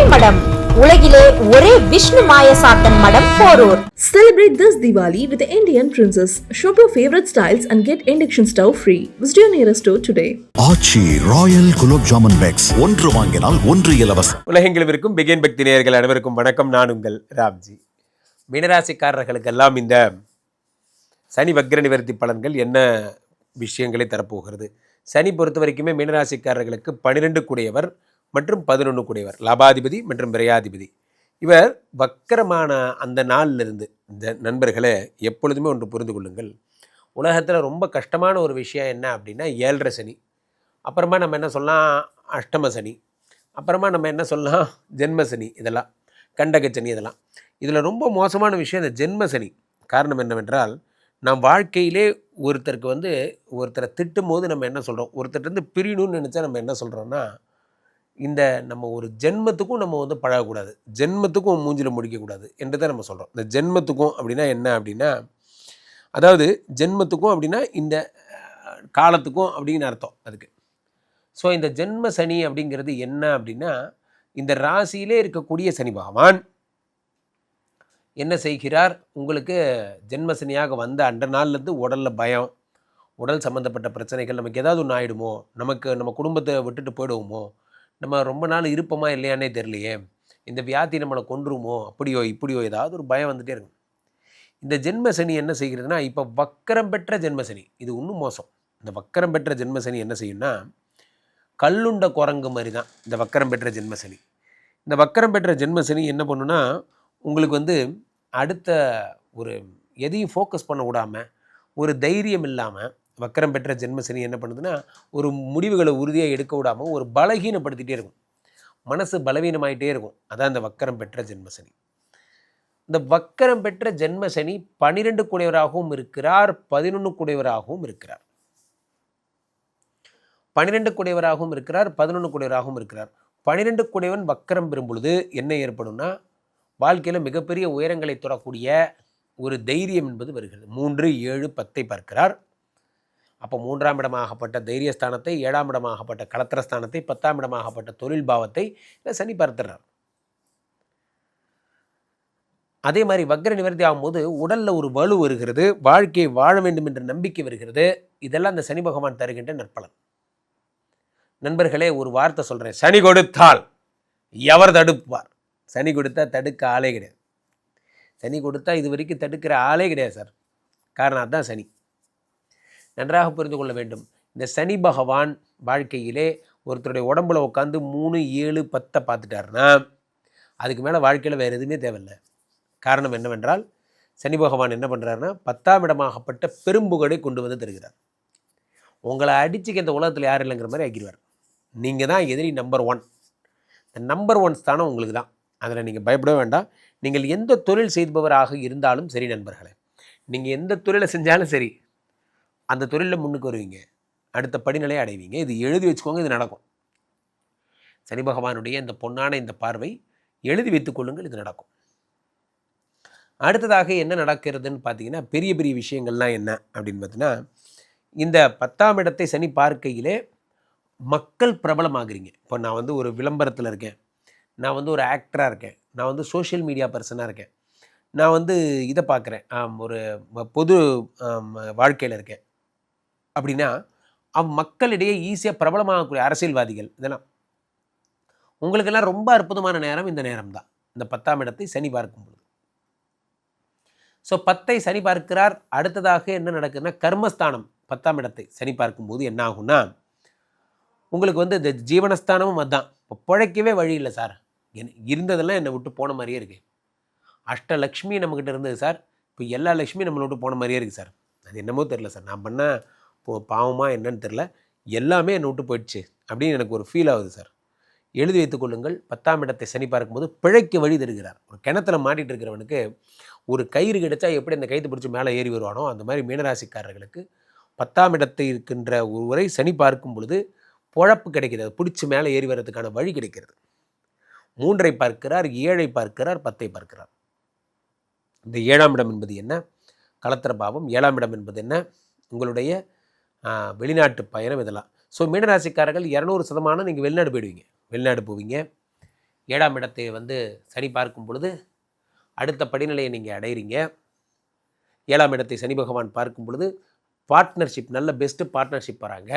ஸ்ரீமடம் உலகிலே ஒரே விஷ்ணு மாயசாத்தன் மடம் Porur. Celebrate this Diwali with the Indian Princess. Shop your favorite styles and get induction stove free. Visit your nearest store today. Aachi royal gulab jamun packs. ஒன்று வாங்கினால் ஒன்று இலவசம். உலகெங்கிலும் இருக்கும் பிகேன் பக்தி நேயர்கள் அனைவருக்கும் வணக்கம். நான் உங்கள் ராம்ஜி. மீனராசிக்காரர்களுக்கெல்லாம் இந்த சனி வக்ர நிவர்த்தி பலன்கள் என்ன விஷயங்களை தரப்போகிறது? சனி பொறுத்த வரைக்குமே மீனராசிக்காரர்களுக்கு பன்னிரெண்டு கூடியவர். மற்றும் பதினொன்று கூடியவர். லாபாதிபதி மற்றும் விரையாதிபதி. இவர் வக்கரமான அந்த நாளிலிருந்து இந்த நண்பர்களை எப்பொழுதுமே ஒன்று புரிந்து கொள்ளுங்கள். உலகத்தில் ரொம்ப கஷ்டமான ஒரு விஷயம் என்ன அப்படின்னா ஏழரை சனி. அப்புறமா நம்ம என்ன சொல்லலாம்? அஷ்டம சனி. அப்புறமா நம்ம என்ன சொல்லலாம்? ஜென்ம சனி இதெல்லாம் கண்டக சனி இதெல்லாம். இதில் ரொம்ப மோசமான விஷயம் இந்த ஜென்ம சனி. காரணம் என்னவென்றால் நம் வாழ்க்கையிலே ஒருத்தருக்கு வந்து ஒருத்தரை திட்டும் போது நம்ம என்ன சொல்கிறோம் ஒருத்தர்கிட்ட பிரியணும்னு நினச்சா நம்ம என்ன சொல்கிறோன்னா இந்த நம்ம ஒரு ஜென்மத்துக்கும் நம்ம வந்து பழகக்கூடாது. ஜென்மத்துக்கும் மூஞ்சில் முடிக்கக்கூடாது என்று தான் நம்ம சொல்கிறோம் இந்த ஜென்மத்துக்கும் அப்படின்னா என்ன அப்படின்னா அதாவது ஜென்மத்துக்கும் அப்படின்னா இந்த காலத்துக்கும் அப்படின்னு அர்த்தம் அதுக்கு. ஸோ இந்த ஜென்ம சனி அப்படிங்கிறது என்ன அப்படின்னா இந்த ராசியிலே இருக்கக்கூடிய சனி பகவான் என்ன செய்கிறார்? உங்களுக்கு ஜென்ம சனியாக வந்த அன்ற நாள்லேருந்து உடலில் பயம் உடல் சம்மந்தப்பட்ட பிரச்சனைகள் நமக்கு ஏதாவது ஒன்று ஆகிடுமோ நமக்கு நம்ம குடும்பத்தை விட்டுட்டு போயிடுவோமோ நம்ம ரொம்ப நாள் இருப்போமா இல்லையானே தெரியலையே. இந்த வியாதி நம்மளை கொன்றுமோ? அப்படியோ இப்படியோ ஏதாவது ஒரு பயம் வந்துட்டே இருக்கும். இந்த ஜென்மசனி என்ன செய்கிறதுனா இப்போ வக்கரம் பெற்ற ஜென்மசனி இது இன்னும் மோசம். இந்த வக்கரம் பெற்ற ஜென்மசனி என்ன செய்யும்னா கல்லுண்ட குரங்கு மாதிரி தான் இந்த வக்கரம் பெற்ற ஜென்மசனி இந்த வக்கரம் பெற்ற ஜென்மசனி என்ன பண்ணுன்னா உங்களுக்கு வந்து அடுத்த ஒரு எதையும் ஃபோக்கஸ் பண்ண விடாமல் ஒரு தைரியம் இல்லாமல் வக்கரம் பெற்ற ஜென்ம சனி என்ன பண்ணுதுன்னா ஒரு முடிவுகளை உறுதியாக எடுக்க விடாமல் ஒரு பலகீனப்படுத்திகிட்டே இருக்கும். மனசு பலவீனமாயிட்டே இருக்கும். அதான் இந்த வக்கரம் பெற்ற ஜென்மசனி. இந்த வக்கரம் பெற்ற ஜென்ம சனி பனிரெண்டு குடையவராகவும் இருக்கிறார் பதினொன்று குடையவராகவும் இருக்கிறார். பனிரெண்டு குடையவராகவும் இருக்கிறார் பதினொன்று குடையவராகவும் இருக்கிறார். பனிரெண்டு குடையவன் வக்கரம் பெறும் பொழுது என்ன ஏற்படும்னா வாழ்க்கையில் மிகப்பெரிய உயரங்களை தொடக்கூடிய ஒரு தைரியம் என்பது வருகிறது. மூன்று ஏழு பத்தை பார்க்கிறார். அப்போ மூன்றாம் இடமாகப்பட்ட தைரியஸ்தானத்தை ஏழாம் இடமாகப்பட்ட கலத்திரஸ்தானத்தை பத்தாம் இடமாகப்பட்ட தொழில் பாவத்தை சனி பார்த்துறார். அதே மாதிரி வக்ர நிவர்த்தி ஆகும்போது உடலில் ஒரு வலு வருகிறது வாழ்க்கையை வாழ வேண்டும் என்ற நம்பிக்கை வருகிறது. இதெல்லாம் அந்த சனி பகவான் தருகின்ற நற்பலன். நண்பர்களே ஒரு வார்த்தை சொல்கிறேன் சனி கொடுத்தால் எவர் தடுப்பார்? சனி கொடுத்தா தடுக்க ஆளே கிடையாது. சனி கொடுத்தா இது வரைக்கும் தடுக்கிற ஆளே கிடையாது சார். காரணம் அதுதான் சனி. நன்றாக புரிந்து கொள்ள வேண்டும். இந்த சனி பகவான் வாழ்க்கையிலே ஒருத்தருடைய உடம்புல உட்காந்து மூணு ஏழு பத்தை பார்த்துட்டாருன்னா அதுக்கு மேலே வாழ்க்கையில் வேறு எதுவுமே தேவையில்லை. காரணம் என்னவென்றால் சனி பகவான் என்ன பண்ணுறாருன்னா பத்தாம் இடமாகப்பட்ட பெரும்புகழை கொண்டு வந்து தருகிறார். உங்களை அடிச்சுக்க இந்த உலகத்தில் யாரும் இல்லைங்கிற மாதிரி ஆக்கிடுவார். நீங்கள் தான் எதிரி நம்பர் ஒன் இந்த நம்பர் ஒன் ஸ்தானம் உங்களுக்கு தான். அதில் நீங்கள் பயப்பட வேண்டாம். நீங்கள் எந்த தொழில் செய்பவராக இருந்தாலும் சரி நண்பர்களே. நீங்கள் எந்த தொழிலை செஞ்சாலும் சரி அந்த தொழிலில் முன்னுக்கு வருவீங்க. அடுத்த படிநிலையை அடைவீங்க. இது எழுதி வச்சுக்கோங்க இது நடக்கும். சனி பகவானுடைய இந்த பொன்னான இந்த பார்வை எழுதி வைத்துக் கொள்ளுங்கள் இது நடக்கும். அடுத்ததாக என்ன நடக்கிறதுன்னு பார்த்தீங்கன்னா பெரிய பெரிய விஷயங்கள்லாம் என்ன அப்படின்னு பார்த்தீங்கன்னா இந்த பத்தாம் இடத்தை சனி பார்க்கையிலே மக்கள் பிரபலமாகிறீங்க. இப்போ நான் வந்து ஒரு விளம்பரத்தில் இருக்கேன். நான் வந்து ஒரு ஆக்டராக இருக்கேன். நான் வந்து சோஷியல் மீடியா பர்சனாக இருக்கேன். நான் வந்து இதை பார்க்குறேன். ஆம், ஒரு பொது வாழ்க்கையில் இருக்கேன். அப்படின்னா அவ் மக்களிடையே ஈஸியாக பிரபலமாகக்கூடிய அரசியல்வாதிகள் இதெல்லாம். உங்களுக்கெல்லாம் ரொம்ப அற்புதமான நேரம் இந்த நேரம் தான் இந்த பத்தாம் இடத்தை சனி பார்க்கும் பொழுது. ஸோ பத்தை சனி பார்க்கிறார். அடுத்ததாக என்ன நடக்குதுன்னா கர்மஸ்தானம் பத்தாம் இடத்தை சனி பார்க்கும்போது என்ன ஆகும்னா உங்களுக்கு வந்து இந்த ஜீவனஸ்தானமும் அதுதான் இப்போ பிழைக்கவே வழி இல்லை சார். என் இருந்ததெல்லாம் என்னை விட்டு போன மாதிரியே இருக்குது அஷ்டலக்ஷ்மி நம்மக்கிட்ட இருந்தது சார். இப்போ எல்லா லக்ஷ்மியும் நம்மளை விட்டு போன மாதிரியே இருக்குது சார். அது என்னமோ தெரில சார். நான் பண்ண பாவமாக என்னன்னு தெரில எல்லாமே என்னை விட்டு போயிடுச்சு அப்படின்னு எனக்கு ஒரு ஃபீல் ஆகுது சார் எழுதி வைத்துக் கொள்ளுங்கள். பத்தாம் இடத்தை சனி பார்க்கும்போது பிழைக்க வழி தருகிறார். ஒரு கிணத்துல மாட்டிகிட்டு இருக்கிறவனுக்கு ஒரு கயிறு கிடைச்சா எப்படி அந்த கயிறு பிடிச்சி மேலே ஏறி வருவானோ அந்த மாதிரி மீனராசிக்காரர்களுக்கு பத்தாம் இடத்தை இருக்கின்ற ஒருவரை சனி பார்க்கும் பொழுது பொழப்பு கிடைக்கிறது. பிடிச்சி மேலே ஏறி வர்றதுக்கான வழி கிடைக்கிறது. மூன்றை பார்க்கிறார் ஏழை பார்க்கிறார் பத்தை பார்க்கிறார். இந்த ஏழாம் இடம் என்பது என்ன? கலத்திர பாவம். ஏழாம் இடம் என்பது என்ன? உங்களுடைய வெளிநாட்டு பயணம் இதெல்லாம். ஸோ மீனராசிக்காரர்கள் இரநூறு சதமானம் நீங்கள் வெளிநாடு போயிடுவீங்க. வெளிநாடு போவீங்க. ஏழாம் இடத்தை வந்து சனி பார்க்கும் பொழுது அடுத்த படிநிலையை நீங்கள் அடையிறீங்க. ஏழாம் இடத்தை சனி பகவான் பார்க்கும் பொழுது பார்ட்னர்ஷிப் நல்ல பெஸ்ட்டு பார்ட்னர்ஷிப் வராங்க.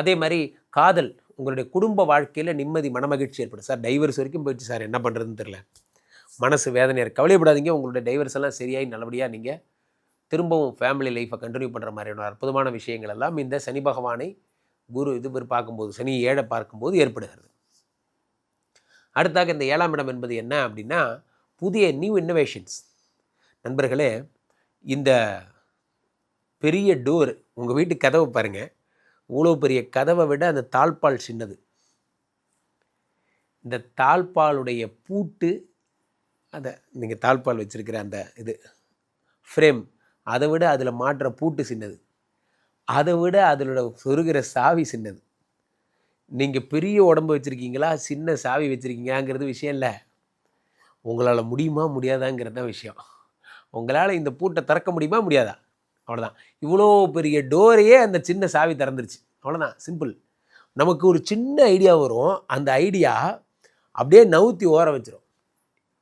அதே மாதிரி காதல் உங்களுடைய குடும்ப வாழ்க்கையில் நிம்மதி மனமகிழ்ச்சி ஏற்படும். சார் டைவர்ஸ் வரைக்கும் போயிடுச்சு சார். என்ன பண்ணுறதுன்னு தெரில மனசு வேதனையாக இருக்கு. கவலைப்படாதீங்க உங்களுடைய டைவர்ஸ் எல்லாம் சரியாகி நல்லபடியாக நீங்கள் திரும்பவும் ஃபேமிலி லைஃப்பை கண்டினியூ பண்ணுற மாதிரியான அற்புதமான விஷயங்கள் எல்லாம் இந்த சனி பகவானை குரு இது பேர் பார்க்கும்போது சனி ஏழை பார்க்கும்போது ஏற்படுகிறது. அடுத்தாக இந்த ஏழாம் இடம் என்பது என்ன அப்படின்னா புதிய நியூ இன்னோவேஷன்ஸ் நண்பர்களே இந்த பெரிய டோர் உங்கள் வீட்டு கதவை பாருங்கள் இவ்வளோ பெரிய கதவை விட அந்த தாழ்பால் சின்னது. இந்த தாழ்பாலுடைய பூட்டு அதை நீங்கள் தாழ்பால் வச்சுருக்கிற அந்த இது ஃப்ரேம் அதை விட அதில் மாட்டுற பூட்டு சின்னது. அதை விட அதில் சொருகிற சாவி சின்னது. நீங்கள் பெரிய உடம்பு வச்சுருக்கீங்களா? சின்ன சாவி வச்சுருக்கீங்களாங்கிறது விஷயம் இல்லை. உங்களால் முடியுமா? முடியாதாங்கிறது தான் விஷயம். உங்களால் இந்த பூட்டை திறக்க முடியுமா? முடியாதா? அவ்வளோதான் இவ்வளோ பெரிய டோரையே அந்த சின்ன சாவி திறந்துருச்சு. அவ்வளோதான் சிம்பிள் நமக்கு ஒரு சின்ன ஐடியா வரும். அந்த ஐடியா அப்படியே நவுத்தி ஓர வச்சிரும்.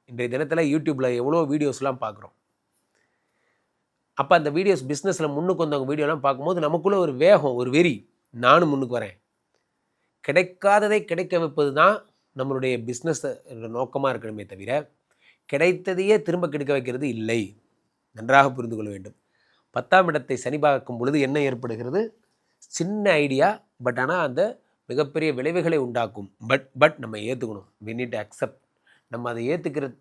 இன்றைய தினத்தில் யூடியூப்பில் எவ்வளோ வீடியோஸ்லாம் பார்க்குறோம். அப்போ அந்த வீடியோஸ் பிஸ்னஸில் முன்னுக்கு வந்தவங்க வீடியோலாம் பார்க்கும்போது நமக்குள்ளே ஒரு வேகம் ஒரு வெறி. நானும் முன்னுக்கு வரேன். கிடைக்காததை கிடைக்க வைப்பது தான் நம்மளுடைய பிஸ்னஸ் நோக்கமாக இருக்கணுமே தவிர கிடைத்ததையே திரும்ப கிடைக்க வைக்கிறது இல்லை. நன்றாக புரிந்து கொள்ள வேண்டும். பத்தாம் இடத்தை சனி பார்க்கும் பொழுது என்ன ஏற்படுகிறது? சின்ன ஐடியா பட் ஆனால் அந்த மிகப்பெரிய விளைவுகளை உண்டாக்கும். பட் பட் நம்ம ஏற்றுக்கணும் வி நீட் அக்செப்ட் நம்ம அதை ஏற்றுக்கிறது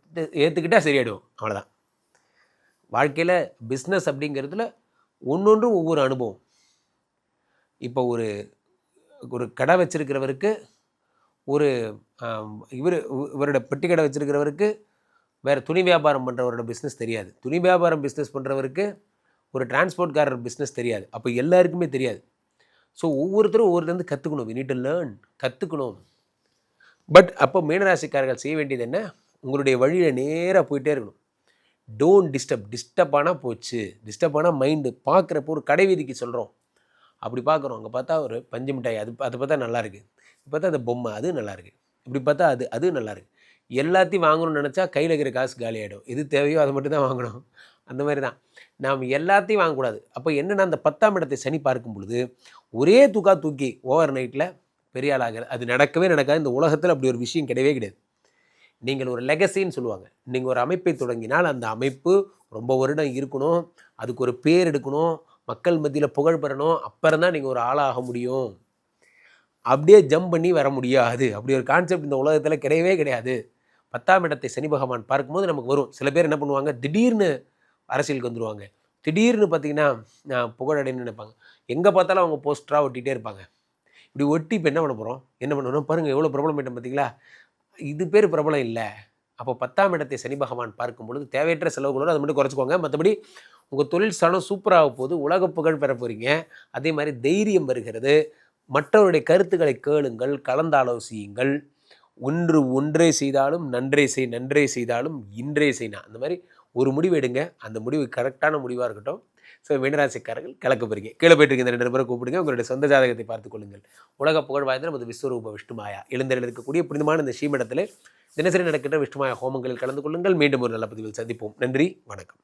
ஏற்றுக்கிட்டால் சரியாயிடுவோம் அவ்வளோதான் வாழ்க்கையில் பிஸ்னஸ் அப்படிங்கிறதுல ஒன்றொன்றும் ஒவ்வொரு அனுபவம். இப்போ ஒரு ஒரு கடை வச்சுருக்கிறவருக்கு ஒரு இவர் இவரோட பெட்டி கடை வச்சுருக்கிறவருக்கு வேறு துணி வியாபாரம் பண்ணுறவரோட பிஸ்னஸ் தெரியாது. துணி வியாபாரம் பிஸ்னஸ் பண்ணுறவருக்கு ஒரு டிரான்ஸ்போர்ட்காரர் பிஸ்னஸ் தெரியாது. அப்போ எல்லாருக்குமே தெரியாது. ஸோ ஒவ்வொருத்தரும் ஒவ்வொருத்தருந்து கற்றுக்கணும் வி நீட் டு லேர்ன் கற்றுக்கணும் பட் அப்போ மீனராசிக்காரர்கள் செய்ய வேண்டியது என்ன? உங்களுடைய வழியில் நேராக போயிட்டே இருக்கணும். டோன்ட் டிஸ்டர்ப் டிஸ்டர்ப் ஆனால் போச்சு. டிஸ்டர்ப் ஆனால் மைண்டு பார்க்குறப்போ ஒரு கடைவீதிக்கு சொல்கிறோம் அப்படி பார்க்குறோம். அங்கே பார்த்தா ஒரு பஞ்சு மிட்டாய். அது அது பார்த்தா நல்லாயிருக்கு இப்போ பார்த்தா அந்த பொம்மை. அது நல்லாயிருக்கு இப்படி பார்த்தா அது அது நல்லாயிருக்கு எல்லாத்தையும் வாங்கணும்னு நினச்சா கையில் இருக்கிற காசு காலியாகிடும் எது தேவையோ அதை மட்டும் தான் வாங்கணும். அந்த மாதிரி தான். நாம் எல்லாத்தையும் வாங்கக்கூடாது. அப்போ என்னென்னா அந்த பத்தாம் இடத்தை சனி பார்க்கும் பொழுது ஒரே தூக்கா தூக்கி ஓவர் நைட்டில் பெரிய ஆளாகிறது அது நடக்கவே நடக்காது. இந்த உலகத்தில் அப்படி ஒரு விஷயம் கிடையவே கிடையாது. நீங்கள் ஒரு லெகசின்னு சொல்லுவாங்க. நீங்கள் ஒரு அமைப்பை தொடங்கினால் அந்த அமைப்பு ரொம்ப வருடம் இருக்கணும். அதுக்கு ஒரு பேர் எடுக்கணும். மக்கள் மத்தியில் புகழ் பெறணும். அப்புறம் தான் நீங்கள் ஒரு ஆளாக முடியும். அப்படியே ஜம்ப் பண்ணி வர முடியாது. அப்படி ஒரு கான்செப்ட் இந்த உலகத்தில் கிடையவே கிடையாது. பத்தாம் இடத்தை சனி பகவான் பார்க்கும்போது நமக்கு வரும். சில பேர் என்ன பண்ணுவாங்க? திடீர்னு அரசியலுக்கு வந்துடுவாங்க திடீர்னு பார்த்தீங்கன்னா புகழடைன்னு நினைப்பாங்க. எங்கே பார்த்தாலும் அவங்க போஸ்டராக ஒட்டிகிட்டே இருப்பாங்க. இப்படி ஒட்டி இப்போ என்ன பண்ண போகிறோம் என்ன பண்ணணும்? பாருங்கள் எவ்வளோ ப்ராப்ளம் ஆகிட்டோம் பார்த்தீங்களா? இது பேர் பிரபலம் இல்லை. அப்போ பத்தாம் இடத்தை சனி பகவான் பார்க்கும் பொழுது தேவையற்ற செலவுகளோடு அதை மட்டும் குறைச்சிக்கோங்க. மற்றபடி உங்கள் தொழில் ஸ்தானம் சூப்பராக போது உலக புகழ் பெற போகிறீங்க அதே மாதிரி தைரியம் வருகிறது. மற்றவருடைய கருத்துக்களை கேளுங்கள் கலந்தாலோசியுங்கள் ஒன்று ஒன்றே செய்தாலும் நன்றே செய் நன்றே செய்தாலும் இன்றே செய்னா. அந்த மாதிரி ஒரு முடிவு எடுங்க. அந்த முடிவு கரெக்டான முடிவாக இருக்கட்டும். ஸோ மீனராசிக்காரர்கள் கிழக்கு போகிறீங்க கீழே போயிட்டு இருக்க இந்த ரெண்டு பேரை கூப்பிடுங்க. உங்களுடைய சொந்த ஜாதகத்தை பார்த்துக் கொள்ளுங்கள். உலக புகழ் வாய்ந்த நமது விஸ்வரூப விஷ்ணுமாயா எழுந்தரில் இருக்கக்கூடிய புனிதமான இந்த ஸ்ரீமடத்தில் தினசரி நடக்கின்ற விஷ்ணுமாயா ஹோமங்களில் கலந்து கொள்ளுங்கள். மீண்டும் ஒரு நல்ல பதிவில் சந்திப்போம். நன்றி. வணக்கம்.